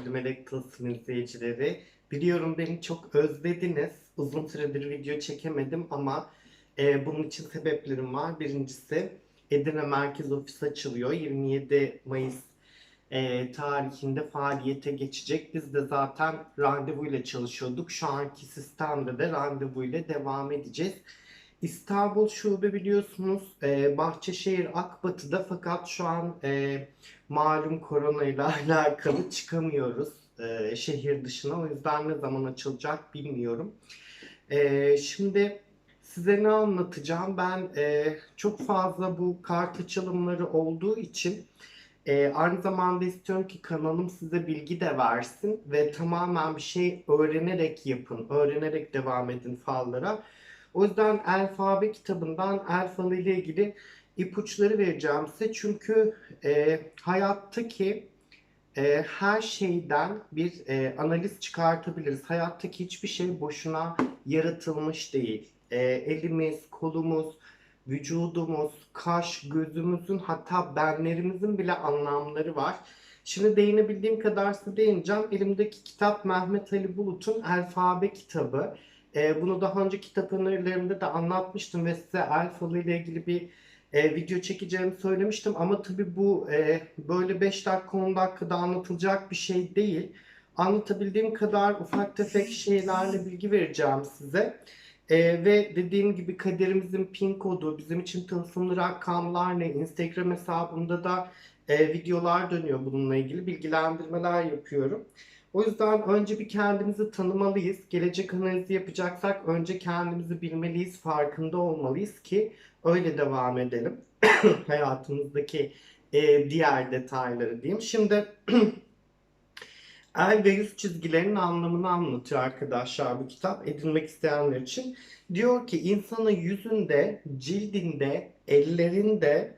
Melek Tılsım izleyicileri. Biliyorum beni çok özlediniz. Uzun süredir video çekemedim ama e, bunun için sebeplerim var. Birincisi Edirne Merkez Ofis açılıyor. 27 Mayıs e, tarihinde faaliyete geçecek. Biz de zaten randevuyla çalışıyorduk. Şu anki sistemde de randevuyla devam edeceğiz. İstanbul Şube biliyorsunuz e, Bahçeşehir Akbatı'da fakat şu an e, malum korona ile alakalı çıkamıyoruz e, şehir dışına. O yüzden ne zaman açılacak bilmiyorum. E, şimdi size ne anlatacağım? Ben çok fazla bu kart açılımları olduğu için aynı zamanda istiyorum ki kanalım size bilgi de versin ve tamamen bir şey öğrenerek yapın, öğrenerek devam edin fallara. O yüzden alfabe kitabından alfalı ile ilgili ipuçları vereceğim size. Çünkü e, hayattaki e, her şeyden bir e, analiz çıkartabiliriz. Hayattaki hiçbir şey boşuna yaratılmış değil. E, elimiz, kolumuz, vücudumuz, kaş, gözümüzün hatta benlerimizin bile anlamları var. Şimdi değinebildiğim kadar size değineceğim. Elimdeki kitap Mehmet Ali Bulut'un Alfabe kitabı. E, bunu daha önce kitap önerilerimde de anlatmıştım ve size alfalı ile ilgili bir e, video çekeceğimi söylemiştim. Ama tabii bu e, böyle 5 dakika 10 dakikada anlatılacak bir şey değil. Anlatabildiğim kadar ufak tefek şeylerle bilgi vereceğim size. E, ve dediğim gibi kaderimizin pin kodu, bizim için tılsımlı rakamlar ne, Instagram hesabımda da e, videolar dönüyor bununla ilgili bilgilendirmeler yapıyorum. O yüzden önce bir kendimizi tanımalıyız. Gelecek analizi yapacaksak önce kendimizi bilmeliyiz, farkında olmalıyız ki öyle devam edelim. Hayatımızdaki e, diğer detayları diyeyim. Şimdi el ve yüz çizgilerinin anlamını anlatıyor arkadaşlar bu kitap edinmek isteyenler için. Diyor ki insanın yüzünde, cildinde, ellerinde,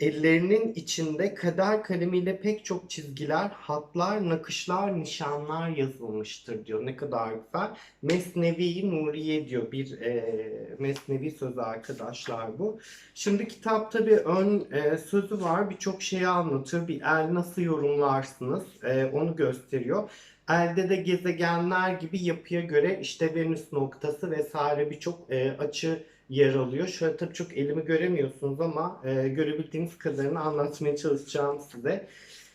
ellerinin içinde kader kalemiyle pek çok çizgiler, hatlar, nakışlar, nişanlar yazılmıştır diyor. Ne kadar güzel. Mesnevi Nuriye diyor. Bir e, mesnevi sözü arkadaşlar bu. Şimdi kitapta bir ön e, sözü var. Birçok şeyi anlatıyor. Bir el nasıl yorumlarsınız e, onu gösteriyor. Elde de gezegenler gibi yapıya göre işte Venüs noktası vesaire birçok e, açı yer alıyor. Şöyle tabii çok elimi göremiyorsunuz ama e, görebildiğiniz kadarını anlatmaya çalışacağım size.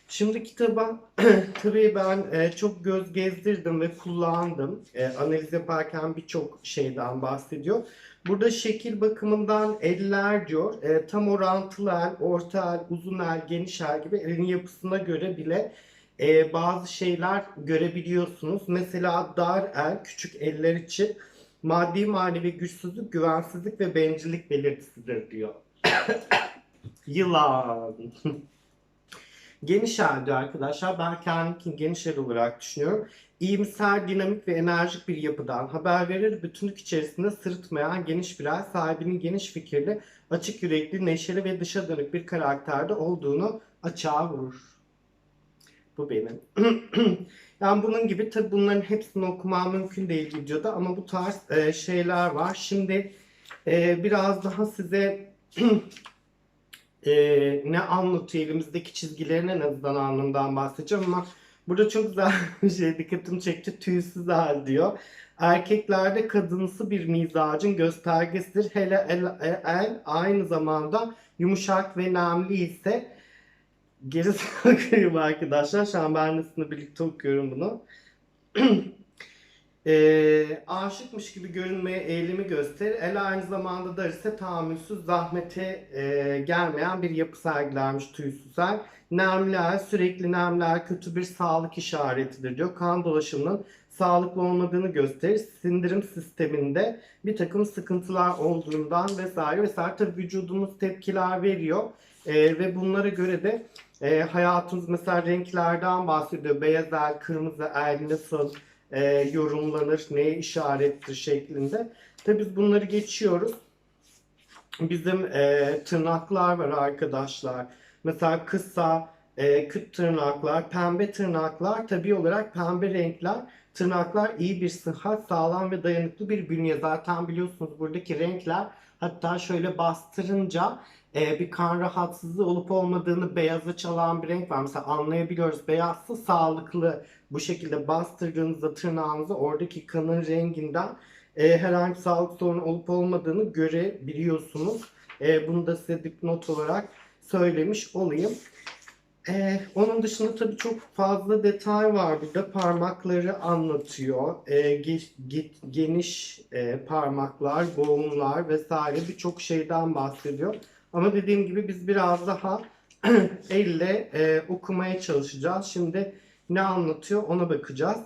Şimdi kitaba tabii ben e, çok göz gezdirdim ve kullandım. E, analiz yaparken birçok şeyden bahsediyor. Burada şekil bakımından eller diyor. E, tam orantılı el, orta el, uzun el, geniş el gibi elin yapısına göre bile e, bazı şeyler görebiliyorsunuz. Mesela dar el, küçük eller için maddi manevi güçsüzlük, güvensizlik ve bencillik belirtisidir diyor. Yılan. geniş el arkadaşlar. Ben kendimkini geniş el olarak düşünüyorum. İyimser, dinamik ve enerjik bir yapıdan haber verir. Bütünlük içerisinde sırıtmayan geniş bir el, sahibinin geniş fikirli, açık yürekli, neşeli ve dışa dönük bir karakterde olduğunu açığa vurur. Bu benim. yani bunun gibi tabi bunların hepsini okumam mümkün değil videoda ama bu tarz e, şeyler var. Şimdi e, biraz daha size e, ne anlatıyor elimizdeki çizgilerin en azından anlamından bahsedeceğim ama burada çok güzel bir şey dikkatimi çekti. Tüysüz hal diyor. Erkeklerde kadınsı bir mizacın göstergesidir. Hele el, el, el aynı zamanda yumuşak ve nemli ise Geri saklayayım arkadaşlar. Şu an ben de birlikte okuyorum bunu. e, aşıkmış gibi görünmeye eğilimi gösterir. El aynı zamanda da ise tahammülsüz, zahmete e, gelmeyen bir yapı sergilermiş tüysüzel. Nemler, sürekli nemler kötü bir sağlık işaretidir diyor. Kan dolaşımının sağlıklı olmadığını gösterir. Sindirim sisteminde bir takım sıkıntılar olduğundan vesaire vesaire. Tabii vücudumuz tepkiler veriyor. E, ve bunlara göre de e, hayatımız mesela renklerden bahsediyor. Beyaz el, kırmızı el nasıl e, yorumlanır, neye işarettir şeklinde. Tabii biz bunları geçiyoruz. Bizim e, tırnaklar var arkadaşlar. Mesela kısa, e, küt tırnaklar, pembe tırnaklar, tabii olarak pembe renkler. Tırnaklar iyi bir sıhhat, sağlam ve dayanıklı bir bünye. Zaten biliyorsunuz buradaki renkler hatta şöyle bastırınca e, bir kan rahatsızlığı olup olmadığını beyaza çalan bir renk var. Mesela anlayabiliyoruz beyazsa sağlıklı bu şekilde bastırdığınızda tırnağınızı oradaki kanın renginden e, herhangi sağlık sorunu olup olmadığını görebiliyorsunuz. E, bunu da size dipnot olarak söylemiş olayım. Ee, onun dışında tabii çok fazla detay var burada. Parmakları anlatıyor. Ee, ge- ge- geniş e, parmaklar, boğumlar vesaire birçok şeyden bahsediyor. Ama dediğim gibi biz biraz daha elle e, okumaya çalışacağız. Şimdi ne anlatıyor ona bakacağız.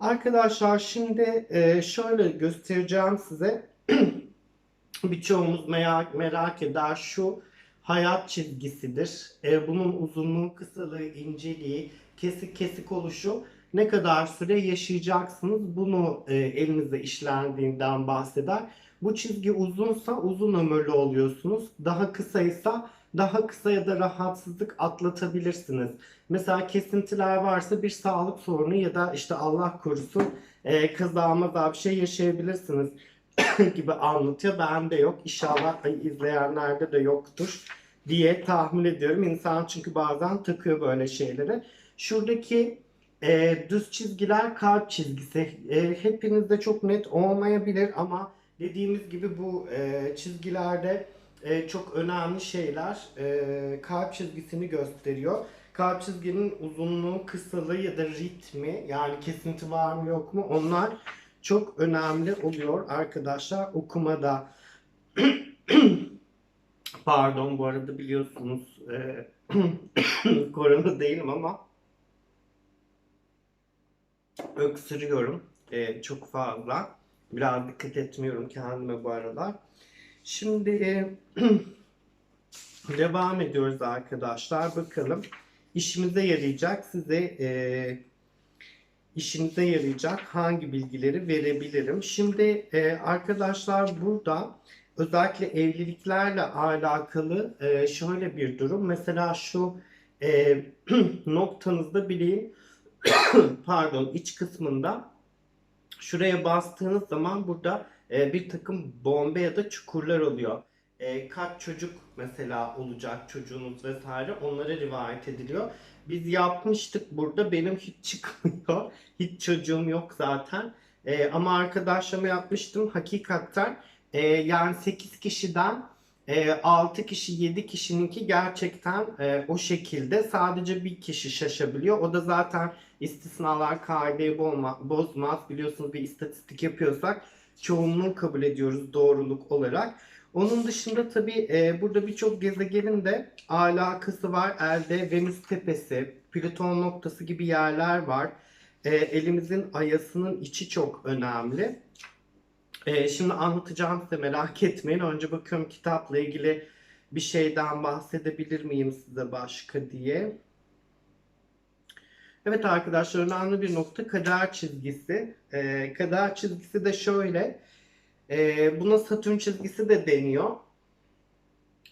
Arkadaşlar şimdi e, şöyle göstereceğim size. Birçoğumuz merak, merak eder şu hayat çizgisidir. E, bunun uzunluğu, kısalığı, inceliği, kesik kesik oluşu ne kadar süre yaşayacaksınız bunu e, elinizde işlendiğinden bahseder. Bu çizgi uzunsa uzun ömürlü oluyorsunuz. Daha kısaysa daha kısa ya da rahatsızlık atlatabilirsiniz. Mesela kesintiler varsa bir sağlık sorunu ya da işte Allah korusun e, kaza maza bir şey yaşayabilirsiniz gibi anlatıyor. Bende yok. İnşallah izleyenlerde de yoktur diye tahmin ediyorum. İnsan çünkü bazen takıyor böyle şeyleri. Şuradaki e, düz çizgiler kalp çizgisi. E, hepinizde çok net olmayabilir ama dediğimiz gibi bu e, çizgilerde e, çok önemli şeyler. E, kalp çizgisini gösteriyor. Kalp çizginin uzunluğu, kısalığı ya da ritmi yani kesinti var mı yok mu onlar çok önemli oluyor arkadaşlar okumada. Pardon bu arada biliyorsunuz e, korona değilim ama öksürüyorum e, çok fazla. Biraz dikkat etmiyorum kendime bu aralar. Şimdi e, devam ediyoruz arkadaşlar. Bakalım işimize yarayacak size e, işinize yarayacak hangi bilgileri verebilirim. Şimdi e, arkadaşlar burada özellikle evliliklerle alakalı e, şöyle bir durum. Mesela şu e, noktanızda bileyim pardon iç kısmında şuraya bastığınız zaman burada e, bir takım bombe ya da çukurlar oluyor. E, kaç çocuk mesela olacak çocuğunuz vesaire onlara rivayet ediliyor. Biz yapmıştık burada. Benim hiç çıkmıyor. Hiç çocuğum yok zaten. E, ama arkadaşlarıma yapmıştım. Hakikaten e, yani 8 kişiden e, 6 kişi 7 kişininki gerçekten e, o şekilde sadece bir kişi şaşabiliyor. O da zaten istisnalar kaideyi bozma, bozmaz. Biliyorsunuz bir istatistik yapıyorsak çoğunluğu kabul ediyoruz doğruluk olarak. Onun dışında tabii e, burada birçok gezegenin de alakası var. Elde Venüs tepesi, Plüton noktası gibi yerler var. E, elimizin ayasının içi çok önemli. E, şimdi anlatacağım size merak etmeyin. Önce bakıyorum kitapla ilgili bir şeyden bahsedebilir miyim size başka diye. Evet arkadaşlar önemli bir nokta kader çizgisi. E, kader çizgisi de şöyle. E, buna Satürn çizgisi de deniyor.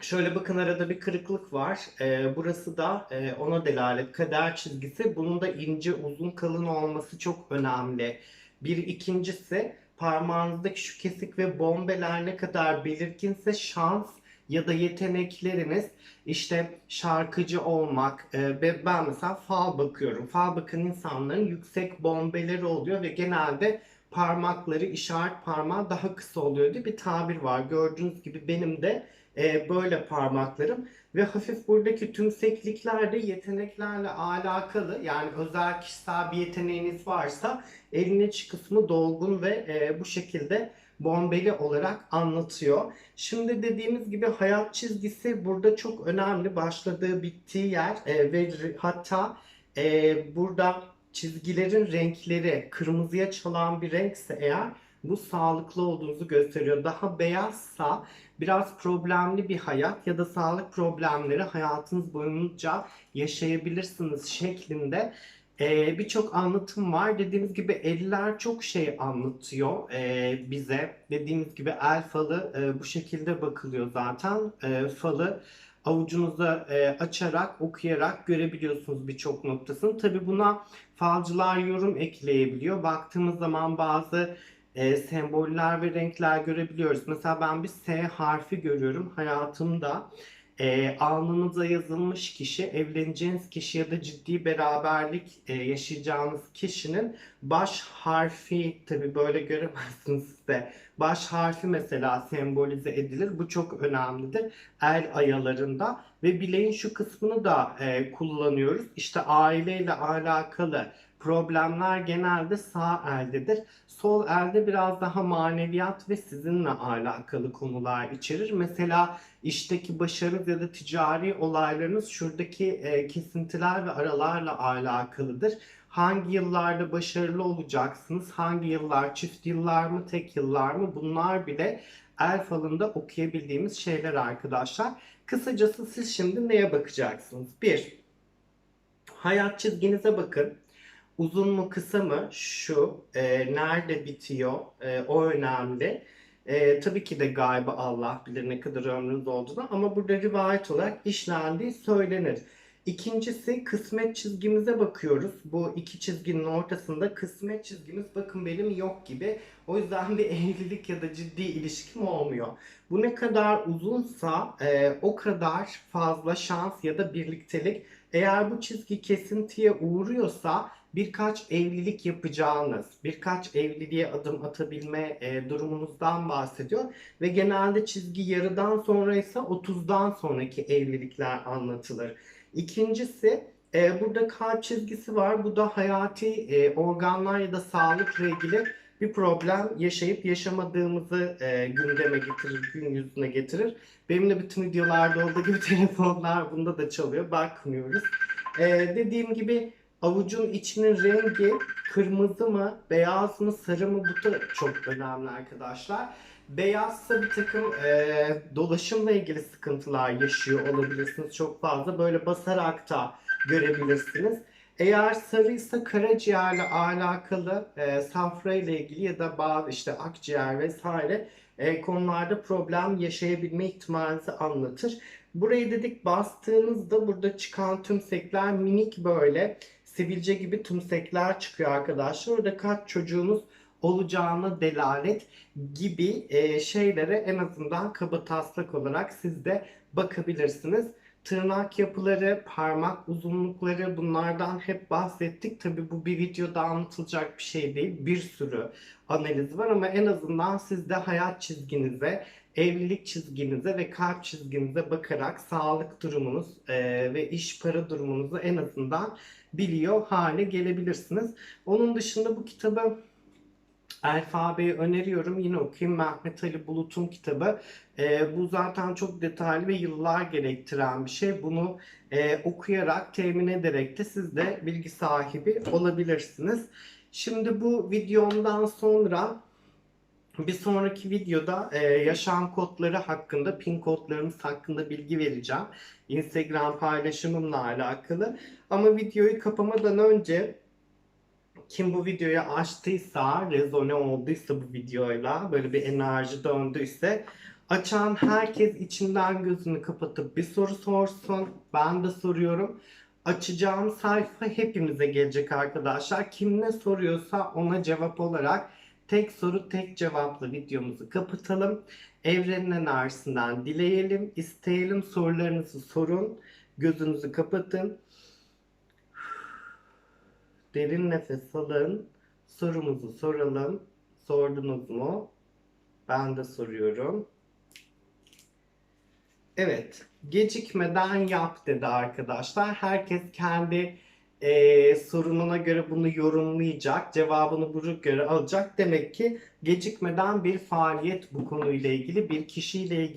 Şöyle bakın arada bir kırıklık var. E, burası da e, ona delalet kader çizgisi. Bunun da ince uzun kalın olması çok önemli. Bir ikincisi parmağınızdaki şu kesik ve bombeler ne kadar belirginse şans ya da yetenekleriniz işte şarkıcı olmak e, ve ben mesela fal bakıyorum. Fal bakan insanların yüksek bombeleri oluyor ve genelde parmakları işaret parmağı daha kısa oluyor diye bir tabir var. Gördüğünüz gibi benim de e, böyle parmaklarım ve hafif buradaki tümseklikler de yeteneklerle alakalı. Yani özel kişisel bir yeteneğiniz varsa elin iç kısmı dolgun ve e, bu şekilde bombeli olarak anlatıyor. Şimdi dediğimiz gibi hayat çizgisi burada çok önemli. Başladığı bittiği yer e, ve hatta e, burada çizgilerin renkleri kırmızıya çalan bir renkse eğer bu sağlıklı olduğunuzu gösteriyor. Daha beyazsa biraz problemli bir hayat ya da sağlık problemleri hayatınız boyunca yaşayabilirsiniz şeklinde ee, birçok anlatım var. Dediğimiz gibi eller çok şey anlatıyor e, bize. Dediğimiz gibi el falı e, bu şekilde bakılıyor zaten. E, falı avucunuza e, açarak, okuyarak görebiliyorsunuz birçok noktasını. Tabi buna falcılar yorum ekleyebiliyor. Baktığımız zaman bazı e, semboller ve renkler görebiliyoruz. Mesela ben bir S harfi görüyorum hayatımda. E, alnınıza yazılmış kişi, evleneceğiniz kişi ya da ciddi beraberlik e, yaşayacağınız kişinin baş harfi tabi böyle göremezsiniz de. Baş harfi mesela sembolize edilir. Bu çok önemlidir. El ayalarında ve bileğin şu kısmını da e, kullanıyoruz. İşte aileyle alakalı problemler genelde sağ eldedir. Sol elde biraz daha maneviyat ve sizinle alakalı konular içerir. Mesela işteki başarı ya da ticari olaylarınız şuradaki e, kesintiler ve aralarla alakalıdır. Hangi yıllarda başarılı olacaksınız? Hangi yıllar çift yıllar mı, tek yıllar mı? Bunlar bile el falında okuyabildiğimiz şeyler arkadaşlar. Kısacası siz şimdi neye bakacaksınız? Bir, hayat çizginize bakın. Uzun mu kısa mı? Şu. E, nerede bitiyor? E, o önemli. E, tabii ki de gaybı Allah bilir ne kadar ömrünüz olduğunu ama burada rivayet olarak işlendiği söylenir. İkincisi kısmet çizgimize bakıyoruz. Bu iki çizginin ortasında kısmet çizgimiz bakın benim yok gibi. O yüzden bir evlilik ya da ciddi ilişkim olmuyor. Bu ne kadar uzunsa e, o kadar fazla şans ya da birliktelik. Eğer bu çizgi kesintiye uğruyorsa birkaç evlilik yapacağınız, birkaç evliliğe adım atabilme e, durumunuzdan bahsediyor. Ve genelde çizgi yarıdan sonra ise 30'dan sonraki evlilikler anlatılır. İkincisi e, burada kalp çizgisi var. Bu da hayati e, organlar ya da sağlıkla ilgili bir problem yaşayıp yaşamadığımızı e, gündeme getirir, gün yüzüne getirir. Benim de bütün videolarda olduğu gibi telefonlar bunda da çalıyor. Bakmıyoruz. E, dediğim gibi avucun içinin rengi kırmızı mı, beyaz mı, sarı mı bu da çok önemli arkadaşlar. Beyazsa bir takım e, dolaşımla ilgili sıkıntılar yaşıyor olabilirsiniz çok fazla. Böyle basarak da görebilirsiniz. Eğer sarıysa karaciğerle alakalı e, safra ile ilgili ya da bazı işte akciğer vesaire e, konularda problem yaşayabilme ihtimalinizi anlatır. Burayı dedik bastığınızda burada çıkan tümsekler minik böyle sivilce gibi tümsekler çıkıyor arkadaşlar. Orada kaç çocuğunuz olacağına delalet gibi e, şeylere en azından kaba taslak olarak siz de bakabilirsiniz. Tırnak yapıları, parmak uzunlukları bunlardan hep bahsettik. Tabi bu bir videoda anlatılacak bir şey değil. Bir sürü analiz var ama en azından siz de hayat çizginize, evlilik çizginize ve kalp çizginize bakarak sağlık durumunuz e, ve iş para durumunuzu en azından biliyor hale gelebilirsiniz. Onun dışında bu kitabı Alfabeyi öneriyorum. Yine okuyun. Mehmet Ali Bulut'un kitabı. Ee, bu zaten çok detaylı ve yıllar gerektiren bir şey. Bunu e, okuyarak, temin ederek de siz de bilgi sahibi olabilirsiniz. Şimdi bu videomdan sonra bir sonraki videoda e, yaşam kodları hakkında, pin kodlarımız hakkında bilgi vereceğim. Instagram paylaşımımla alakalı. Ama videoyu kapamadan önce kim bu videoyu açtıysa, rezone olduysa bu videoyla, böyle bir enerji döndüyse açan herkes içinden gözünü kapatıp bir soru sorsun. Ben de soruyorum. Açacağım sayfa hepimize gelecek arkadaşlar. Kim ne soruyorsa ona cevap olarak tek soru tek cevaplı videomuzu kapatalım. Evrenin enerjisinden dileyelim, isteyelim sorularınızı sorun. Gözünüzü kapatın. Derin nefes alın. Sorumuzu soralım. Sordunuz mu? Ben de soruyorum. Evet. Gecikmeden yap dedi arkadaşlar. Herkes kendi e, sorununa göre bunu yorumlayacak. Cevabını buna göre alacak. Demek ki gecikmeden bir faaliyet bu konuyla ilgili bir kişiyle ilgili